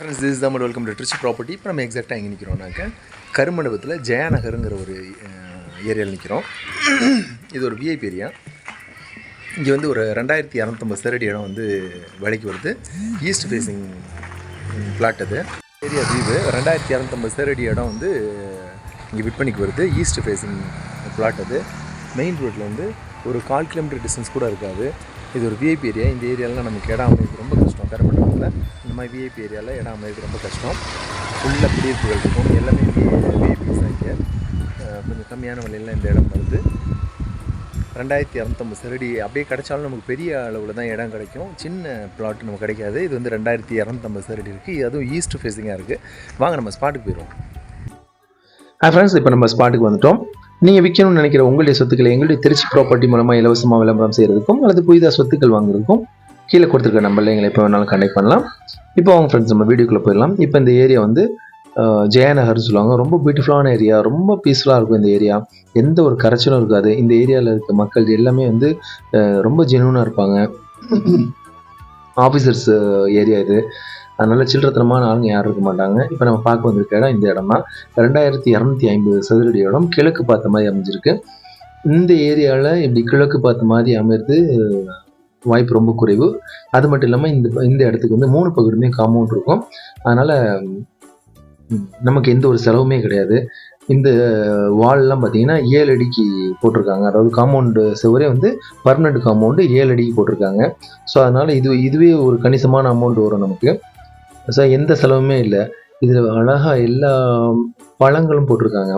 Friends this Tamil welcome to Trichy property இப்போ நம்ம எக்ஸாக்டாக எங்கே நிற்கிறோம்னாக்க கருமண்டபத்தில் ஜெயாநகருங்கிற ஒரு ஏரியாவில் நிற்கிறோம் இது ஒரு விஐபி ஏரியா இங்கே வந்து ஒரு ரெண்டாயிரத்தி இரநூத்தம்பது சரடி இடம் வந்து விலைக்கு வருது. ஈஸ்ட் ஃபேஸிங் பிளாட் அது. ஏரியா தீவு ரெண்டாயிரத்தி இரநூத்தம்பது சரடி இடம் வந்து இங்கே விற்பனைக்கு வருது. ஈஸ்ட் ஃபேஸிங் பிளாட் அது. மெயின் ரோட்டில் வந்து ஒரு கால் கிலோமீட்டர் டிஸ்டன்ஸ் கூட இருக்காது. இது ஒரு விஐபி ஏரியா இந்த ஏரியாலாம் நமக்கு இடம் அமைப்பு ரொம்ப கஷ்டம். கருமண்டபத்தில் இந்த மாதிரி விஐபி ஏரியாவில் இடம் அமைது ரொம்ப கஷ்டம். ஃபுல்லாக குடியிருப்புகள் இருக்கும். எல்லாமே விஐபிஸ் தான் இங்கே கொஞ்சம் கம்மியான விலையில் இந்த இடம் வருது. ரெண்டாயிரத்தி இரநூத்தம்பது சரடி அப்படியே கிடைச்சாலும் நமக்கு பெரிய அளவில் தான் இடம் கிடைக்கும். சின்ன பிளாட் நமக்கு கிடைக்காது. இது வந்து ரெண்டாயிரத்தி இரநூத்தம்பது சரடி இருக்குது அதுவும் ஈஸ்ட் ஃபேஸிங்காக இருக்குது வாங்க நம்ம ஸ்பாட்டுக்கு போயிடுவோம். ஹாய் ஃப்ரெண்ட்ஸ் இப்போ நம்ம ஸ்பாட்டுக்கு வந்துட்டோம். நீங்கள் விற்கணும்னு நினைக்கிற உங்களுடைய சொத்துக்களை எங்களுடைய திருச்சி ப்ராப்பர்ட்டி மூலமாக இலவசமாக விளம்பரம் செய்கிறதுக்கும் அல்லது புதிதாக சொத்துக்கள் வாங்குறதுக்கும் கீழே கொடுத்துருக்க நம்பரில் எங்களை எப்போ வேணாலும் கனெக்ட் பண்ணலாம். இப்போ அவங்க ஃப்ரெண்ட்ஸ் நம்ம வீடியோக்குள்ளே போயிடலாம். இப்போ இந்த ஏரியா வந்து ஜெயநகர்னு சொல்லுவாங்க. ரொம்ப பியூட்டிஃபுல்லான ஏரியா ரொம்ப பீஸ்ஃபுல்லாக இருக்கும் இந்த ஏரியா எந்த ஒரு கரைச்சலும் இருக்காது. இந்த ஏரியாவில் இருக்க மக்கள் எல்லாமே வந்து ரொம்ப ஜெனுவனாக இருப்பாங்க. ஆஃபீஸர்ஸ் ஏரியா இது. அதனால சில்லறத்தனமான ஆளுங்க யாரும் இருக்க மாட்டாங்க. இப்போ நம்ம பார்க்க வந்திருக்க இடம் இந்த இடம் தான் ரெண்டாயிரத்தி இரநூத்தி ஐம்பது சதுரடி இடம். கிழக்கு பார்த்த மாதிரி அமைஞ்சிருக்கு. இந்த ஏரியாவில் இப்படி கிழக்கு பார்த்த மாதிரி அமைந்து வாய்ப்பு ரொம்ப குறைவு. அது மட்டும் இல்லாமல் இந்த இந்த இடத்துக்கு வந்து மூணு பகுதியுமே காம்பவுண்ட் இருக்கும். அதனால் நமக்கு எந்த ஒரு செலவுமே கிடையாது. இந்த வால்லாம் பார்த்தீங்கன்னா ஏழு அடிக்கு போட்டிருக்காங்க. அதாவது காம்பவுண்டு சுவரே வந்து பர்மனெண்ட் காம்பவுண்டு ஏழு அடிக்கு போட்டிருக்காங்க. ஸோ அதனால் இது இதுவே ஒரு கணிசமான அமௌண்ட் வரும் நமக்கு. ஸோ எந்த செலவுமே இல்லை. இதில் அழகாக எல்லா பழங்களும் போட்டிருக்காங்க.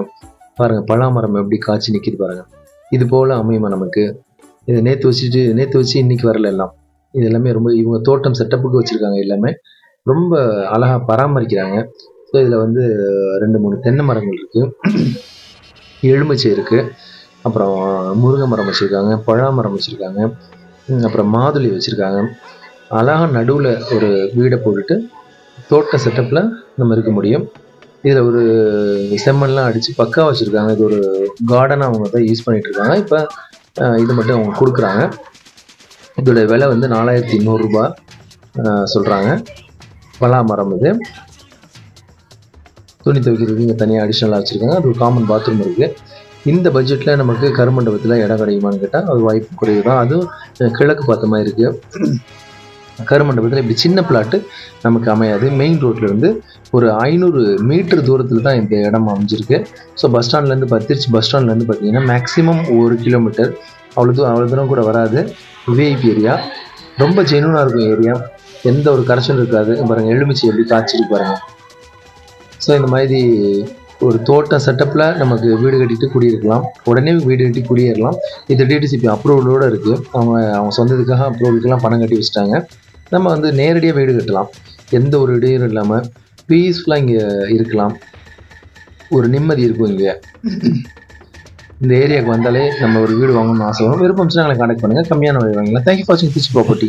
பாருங்கள் பலாமரம் எப்படி காய்ச்சி நிற்கிது பாருங்கள் இது போல் அமையுமா நமக்கு? இது நேற்று வச்சுட்டு நேற்று வச்சு இன்னைக்கு வரல எல்லாம். இது எல்லாமே ரொம்ப இவங்க தோட்டம் செட்டப்புக்கு வச்சுருக்காங்க எல்லாமே. ரொம்ப அழகாக பராமரிக்கிறாங்க. ஸோ இதில் வந்து ரெண்டு மூணு தென்னை மரங்கள் இருக்குது எலுமிச்சை இருக்குது அப்புறம் முருங்கை மரம் வச்சுருக்காங்க பழா மரம் வச்சுருக்காங்க. அப்புறம் மாதுளி வச்சுருக்காங்க. அழகாக நடுவில் ஒரு வீடை போட்டுட்டு தோட்ட செட்டப்பில் நம்ம இருக்க முடியும். இதில் ஒரு செம்மண்லாம் அடித்து பக்கா வச்சுருக்காங்க. இது ஒரு கார்டனாக அவங்க தான் யூஸ் பண்ணிகிட்ருக்காங்க இருக்காங்க. இப்போ இது மட்டும் அவங்க கொடுக்குறாங்க. இதோட விலை வந்து நாலாயிரத்தி நூறுரூபா சொல்கிறாங்க பலா மரம் இது. துணி துவைக்கிறதுக்கு இங்கே தனியாக அடிஷ்னலாக வச்சுருக்காங்க. அது ஒரு காமன் பாத்ரூம் இருக்குது இந்த பட்ஜெட்டில் நமக்கு கருமண்டபத்தில் இடம் கிடைக்குமான்னு கேட்டால் அது வாய்ப்பு குறைவு தான். அதுவும் கிழக்கு பார்த்த மாதிரி இருக்குது கருமண்டபத்தில் இப்படி சின்ன பிளாட்டு நமக்கு அமையாது. மெயின் ரோட்லேருந்து ஒரு ஐநூறு மீட்டர் தூரத்தில் தான் இந்த இடம் அமைஞ்சிருக்கு. ஸோ பஸ் ஸ்டாண்ட்லேருந்து திருச்சி பஸ் ஸ்டாண்ட்லேருந்து பார்த்தீங்கன்னா மேக்ஸிமம் ஒரு கிலோமீட்டர் அவ்வளோ தூரம் அவ்வளோ தூரம் கூட வராது. விஐபி ஏரியா ரொம்ப ஜெனுவனாக இருக்கும் ஏரியா எந்த ஒரு கரைச்சலும் இருக்காது. பாருங்கள் எலுமிச்சி எப்படி காய்ச்சிட்டு பாருங்கள் ஸோ இந்த மாதிரி ஒரு தோட்டம் செட்டப்பில் நமக்கு வீடு கட்டிட்டு குடியிருக்கலாம். உடனே வீடு கட்டி குடியேறலாம். இது டிடிசிபி அப்ரூவலோடு இருக்குது அவங்க அவங்க சொந்தத்துக்காக அப்ரூவலுக்கெல்லாம் பணம் கட்டி வச்சுட்டாங்க. நம்ம வந்து நேரடியாக வீடு கட்டலாம். எந்த ஒரு இடையூறும் இல்லாமல் பீஸ்ஃபுல்லாக இங்கே இருக்கலாம். ஒரு நிம்மதி இருக்கும் இங்கே. இந்த ஏரியாவுக்கு வந்தாலே நம்ம ஒரு வீடு வாங்கணும்னு ஆசை வரும். விருப்பம் எங்களை கான்டாக்ட் பண்ணுங்கள் கம்மியான விலை வாங்கலாம் தேங்க்யூ ஃபார் வாட்சிங் பிச் ப்ராப்பர்ட்டி